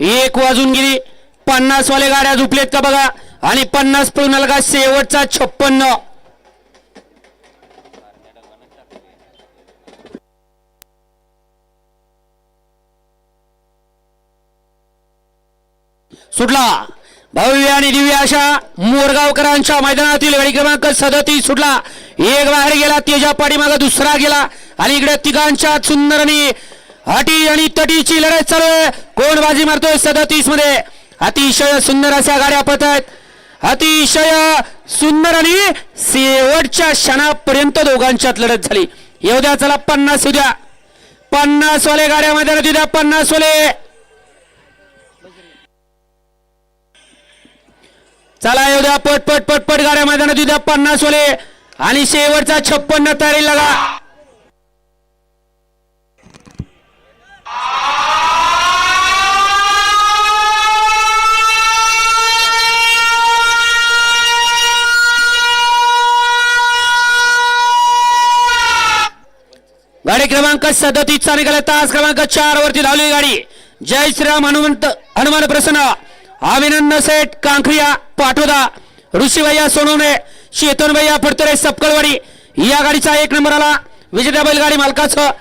एक वाजून गेली. पन्नास वाले गाड्या झुपलेत का बघा? आणि पन्नास पळून का शेवटचा छप्पन्न. सुटला. भव्य आणि दिव्य अशा मोरगावकरांच्या मैदानातील गाडी क्रमांक सदतीस सुटला. एक बाहेर गेला तेजा पाठीमागा दुसरा गेला. आणि इकडे तिघांच्या सुंदर अटी हटी आणि तटीची लढत चालू आहे. कोण बाजी मारतोय सदतीसमध्ये? अतिशय सुंदर अशा गाड्या पत आहेत अतिशय सुंदर आणि शेवटच्या क्षणापर्यंत दोघांच्यात लढत झाली. येऊ द्या चला पन्नास येऊ द्या. पन्नास वाले गाड्या मैदानात येऊ द्या पन्नास वाले. चला येऊ द्या पट पट पट पट गाड्या मैदानात येऊ द्या पन्नास वाले. आणि शेवटचा छप्पन्न तारी लगा. गाडी क्रमांक सदतीसचा निघाला तास क्रमांक चार वरती लावली गाडी. जय श्रीराम हनुमंत हनुमान प्रसन्न. अभिनंदन सेठ कांखरिया ऋषी ऋषीभैया सोनवणे शेतून भैया फडतरे सपकळवाडी. या गाडीचा एक नंबर आला. विजेता बैलगाडी मालकाचं